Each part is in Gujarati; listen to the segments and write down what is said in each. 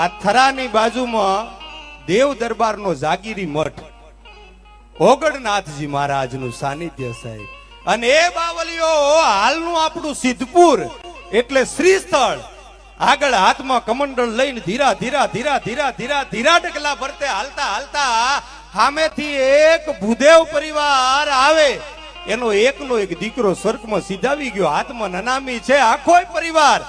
આ થરાની બાજુમાં દેવ દરબારનો જાગીરી મઠ. ઓગણનાથજી મહારાજનું સાનિધ્ય સાહેબ. અને એ બાવલીઓ હાલનું આપણું સિદ્ધપુર એટલે શ્રી સ્થળ આગળ હાથમાં કમંડળ લઈને ધીરા ધીરા ધીરા ધીરા ધીરા ધીરા ડગલા ભરતે હાલતા હાલતા સામેથી એક ભૂદેવ પરિવાર આવે. એનો એકનો એક દીકરો સ્વર્ગમાં સીધાવી ગયો. હાથમાં નનામી છે. આખોય પરિવાર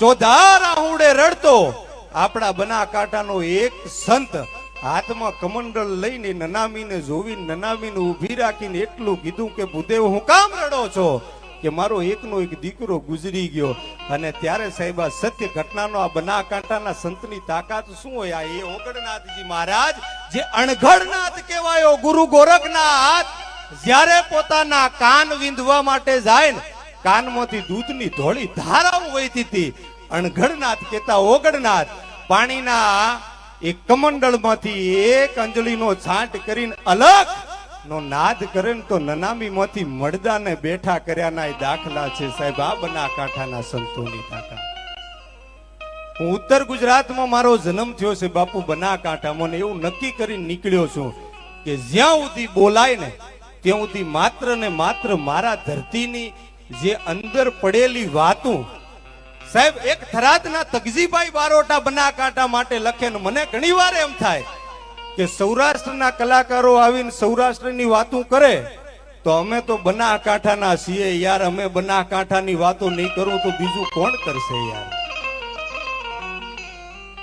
ચોધાર આહુડે રડતો. આપણા બનાકાંઠાનો એક સંત હાથમાં કમંડળ લઈને નનામીને જોવી નનામીને ઊભી રાખીને એટલું કીધું કે ભૂદેવ, હું કામ રડો છો? કે મારો એકનો એક દીકરો ગુજરી ગયો. અને ત્યારે સાહેબ, આ સત્ય ઘટનાનો આ બનાકાંઠાના સંતની તાકાત શું હોય? આ એ ઓગણનાથજી મહારાજ, જે અણઘડનાથ કહેવાયો, ગુરુ ગોરખનાથ, જ્યારે પોતાના કાન વિંધવા માટે જાય ને કાનમાંથી દૂધની ધોળી ધારાઓ વહેતી હતી. અણઘડનાથ કેતા ઓગણનાથ પાણીના એક કમંડળમાંથી એક અંજલીનો છાંટ કરીને અલગ નો નાદ કરે ને તો નનામીમાંથી મળદાને બેઠા કર્યાના એ દાખલા છે સાહેબ. આ બનાકાંઠાના સંતોની તાકાત હું ઉત્તર ગુજરાતમાં મારો જન્મ થયો છે બાપુ બનાકાંઠામાં ને એવું નક્કી કરીને નીકળ્યો છું કે જ્યાં સુધી બોલાય ને ત્યાં સુધી માત્ર ને માત્ર મારા ધરતીની જે અંદર પડેલી વાતું સાહેબ, એક થરાદના તગજીભાઈ બારોટા બનાકાંઠા માટે લખે ને મને ઘણી વાર એમ થાય કે સૌરાષ્ટ્રના કલાકારો આવીને સૌરાષ્ટ્રની વાતો કરે, તો અમે તો બનાકાંઠાના છીએ યાર, અમે બનાકાંઠાની વાતો નહીં કરું તો બીજું કોણ કરશે યાર?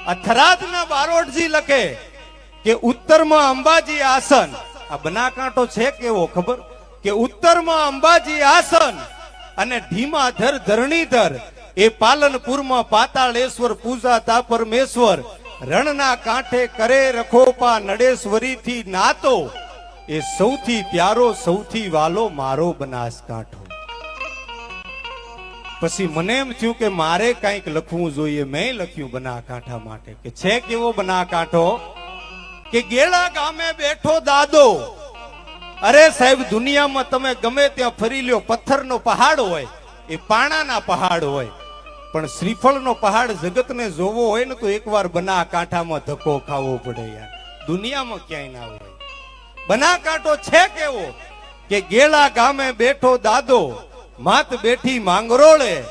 આ થરાદના બારોટજી લખે કે, ઉત્તરમાં અંબાજી આસન. આ બનાકાંઠો છે કેવો, ખબર? કે, ઉત્તરમાં અંબાજી આસન અને ધીમાધર, ધરણીધર એ પાલનપુરમાં પાતાળેશ્વર પૂજાતા પરમેશ્વર. રણના કાંઠે કરે રખોપા નડેશ્વરીથી નાતો. એ સૌથી પ્યારો, સૌથી વાલો મારો બનાસકાંઠો. પછી મને એમ થયું કે મારે કંઈક લખવું જોઈએ. મેં લખ્યું બનાકાંઠા માટે. કે છે કેવો બનાકાંઠો કે ગેળા ગામે બેઠો દાદો. અરે સાહેબ, દુનિયામાં તમે ગમે ત્યાં ફરી લ્યો. પથ્થરનો પહાડ હોય, એ પાણાના પહાડ હોય. પણ શ્રીફળનો પહાડ જગતને જોવો હોય ને તો એકવાર બના કાંઠામાં ધક્કો ખાવો પડે યાર. દુનિયામાં ક્યાંય ના હોય. બનાકાંઠો છે કેવો? કે ગેલા ગામે બેઠો દાદો, માત બેઠી માંગરોળે.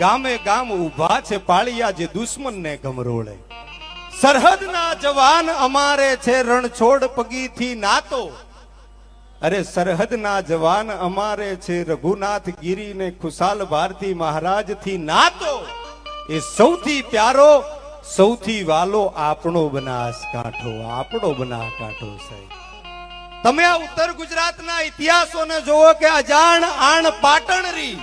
ગામે ગામ ઊભા છે પાળિયા જે દુશ્મનને ગમરોળે. સરહદના જવાન અમારે છે રણછોડ પગીથી નાતો. અરે સરહદના જવાન અમારે છે રઘુનાથ ગીરી ને ખુશાલ ભારતી મહારાજથી નાતો. એ સૌથી પ્યારો, સૌથી વાલો આપણો બનાસકાંઠો આપણો બનાસકાંઠો સાહેબ. તમે આ ઉત્તર ગુજરાતના ઇતિહાસોને જોવો કે અજાણ આણ પાટણરી,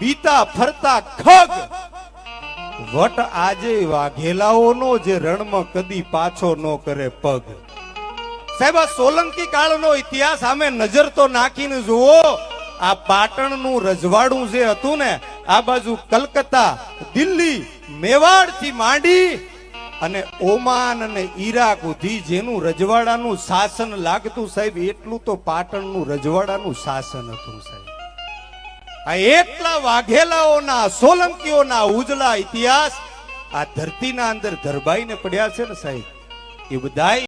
બીતા ફરતા ખગ. વટ આજે વાઘેલાઓનો જે રણમાં કદી પાછો ન કરે પગ. સાહેબ સોલંકી કાળનો ઇતિહાસ સામે નજર તો નાખીને જુઓ. આ પાટણનું રજવાડું જે હતું ને, આ બાજુ કલકત્તા, દિલ્હી મેવાડથી માંડી અને ઓમાન અને ઈરાક સુધી જેનું રજવાડાનું શાસન લાગતું સાહેબ, એટલું તો પાટણનું રજવાડાનું શાસન હતું સાહેબ. આ એટલા વાઘેલાઓના, સોલંકીઓના ઉજળા ઇતિહાસ આ ધરતીના અંદર ધરબાઈને પડ્યા છે ને સાહેબ. એ બધાય